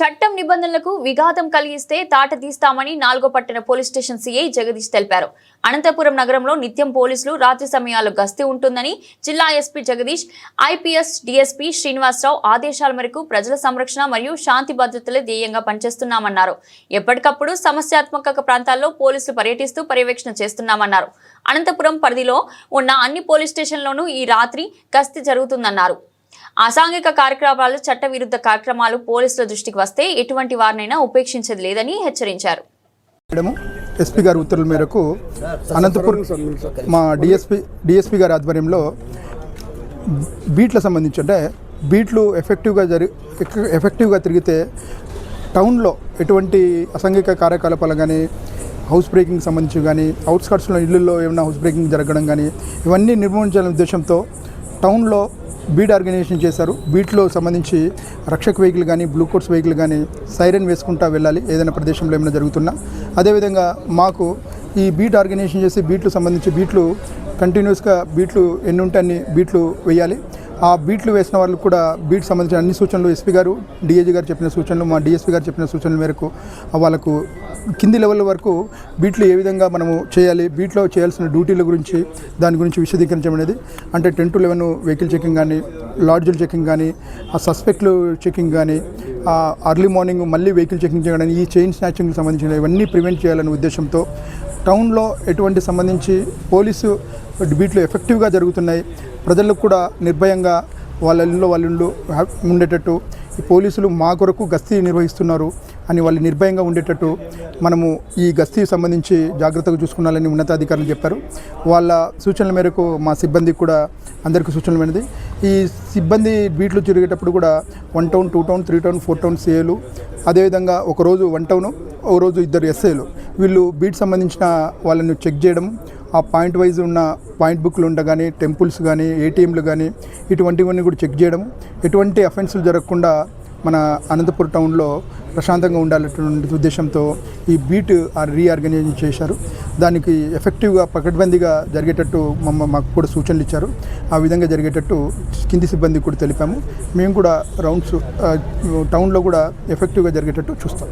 చట్టం నిబంధనలకు విఘాతం కలిగిస్తే తాట తీస్తామని నాలుగో పట్టణ పోలీస్ స్టేషన్ సీఐ జగదీష్ తెలిపారు. అనంతపురం నగరంలో నిత్యం పోలీసులు రాత్రి సమయాల్లో గస్తీ ఉంటుందని జిల్లా SP Jagadish IPS DSP Srinivasa Rao ఆదేశాల మేరకు ప్రజల సంరక్షణ మరియు శాంతి భద్రతలే ధ్యేయంగా పనిచేస్తున్నామన్నారు. ఎప్పటికప్పుడు సమస్యాత్మక ప్రాంతాల్లో పోలీసులు పర్యటిస్తూ పర్యవేక్షణ చేస్తున్నామన్నారు. అనంతపురం పరిధిలో ఉన్న అన్ని పోలీస్ స్టేషన్లోనూ ఈ రాత్రి గస్తీ జరుగుతుందన్నారు. అసాంఘిక కార్యక్రమాలు చట్టవిరుద్ధ కార్యక్రమాలు పోలీసుల దృష్టికి వస్తే ఎటువంటి వారినైనా ఉపేక్షించేది లేదని హెచ్చరించారు. ఎస్పీ గారి ఉత్తర్వుల మేరకు అనంతపురం మా డిఎస్పి డిఎస్పి గారి ఆధ్వర్యంలో బీట్ల సంబంధించి అంటే బీట్లు ఎఫెక్టివ్గా జరి ఎఫెక్టివ్గా తిరిగితే టౌన్లో ఎటువంటి అసాంఘిక కార్యకలాపాలు కానీ హౌస్ బ్రేకింగ్ సంబంధించి కానీ అవుట్స్కట్స్లో ఇళ్ళల్లో ఏమైనా హౌస్ బ్రేకింగ్ జరగడం కానీ ఇవన్నీ నిర్మూలించాలనే ఉద్దేశంతో టౌన్లో బీట్ ఆర్గనైజేషన్ చేశారు. బీట్లో సంబంధించి రక్షక్ వెహికల్ కానీ బ్లూ కోట్స్ వెహికల్ కానీ సైరన్ వేసుకుంటా వెళ్ళాలి ఏదైనా ప్రదేశంలో ఏమైనా జరుగుతున్నా. అదేవిధంగా మాకు ఈ బీట్ ఆర్గనైజేషన్ చేసి బీట్లు సంబంధించి బీట్లు కంటిన్యూస్గా బీట్లు ఎన్ని ఉంటే అన్ని బీట్లు వేయాలి. ఆ బీట్లు వేసిన వాళ్ళు కూడా బీట్ సంబంధించిన అన్ని సూచనలు ఎస్పీ గారు డిఏజీ గారు చెప్పిన సూచనలు మా డిఎస్పీ గారు చెప్పిన సూచనల మేరకు వాళ్ళకు కింది లెవెల్ వరకు బీట్లు ఏ విధంగా మనము చేయాలి బీట్లో చేయాల్సిన డ్యూటీల గురించి దాని గురించి విశదీకరించడం అనేది అంటే ten to eleven vehicle checking కానీ లాడ్జుల చెకింగ్ కానీ ఆ సస్పెక్ట్లు చెకింగ్ కానీ అర్లీ మార్నింగ్ మళ్ళీ వెహికల్ చెకింగ్ చేయడం ఈ చైన్ స్నాచింగ్కి సంబంధించిన ఇవన్నీ ప్రివెంట్ చేయాలనే ఉద్దేశంతో టౌన్లో ఎటువంటి సంబంధించి పోలీసు బీట్లు ఎఫెక్టివ్గా జరుగుతున్నాయి ప్రజలకు కూడా నిర్భయంగా వాళ్ళ ఇల్లు వాళ్ళ ఇల్లు ఉండేటట్టు ఈ పోలీసులు మా కొరకు గస్తీ నిర్వహిస్తున్నారు అని వాళ్ళు నిర్భయంగా ఉండేటట్టు మనము ఈ గస్తీ సంబంధించి జాగ్రత్తగా చూసుకున్నాలని ఉన్నతాధికారులు చెప్పారు. వాళ్ళ సూచనల మేరకు మా సిబ్బంది కూడా అందరికీ సూచనలమైనది ఈ సిబ్బంది బీట్లు తిరిగేటప్పుడు కూడా one town two town three town four town సిఏలు అదేవిధంగా ఒకరోజు వన్ టౌన్ ఒక రోజు ఇద్దరు ఎస్ఏలు వీళ్ళు బీట్ సంబంధించిన వాళ్ళని చెక్ చేయడం ఆ పాయింట్ వైజ్ ఉన్న పాయింట్ బుక్లు ఉండగానే టెంపుల్స్ కానీ ఏటీఎంలు కానీ ఇటువంటివన్నీ కూడా చెక్ చేయడం ఎటువంటి అఫెన్సులు జరగకుండా మన అనంతపురం టౌన్లో ప్రశాంతంగా ఉండాలనేటువంటి ఉద్దేశంతో ఈ బీట్ రీఆర్గనైజ్ చేశారు. దానికి ఎఫెక్టివ్గా పకడ్బందీగా జరిగేటట్టు మమ్మ మాకు కూడా సూచనలు ఇచ్చారు. ఆ విధంగా జరిగేటట్టు కింది సిబ్బంది కూడా తెలిపాము. మేము కూడా రౌండ్స్ టౌన్లో కూడా ఎఫెక్టివ్గా జరిగేటట్టు చూస్తాం.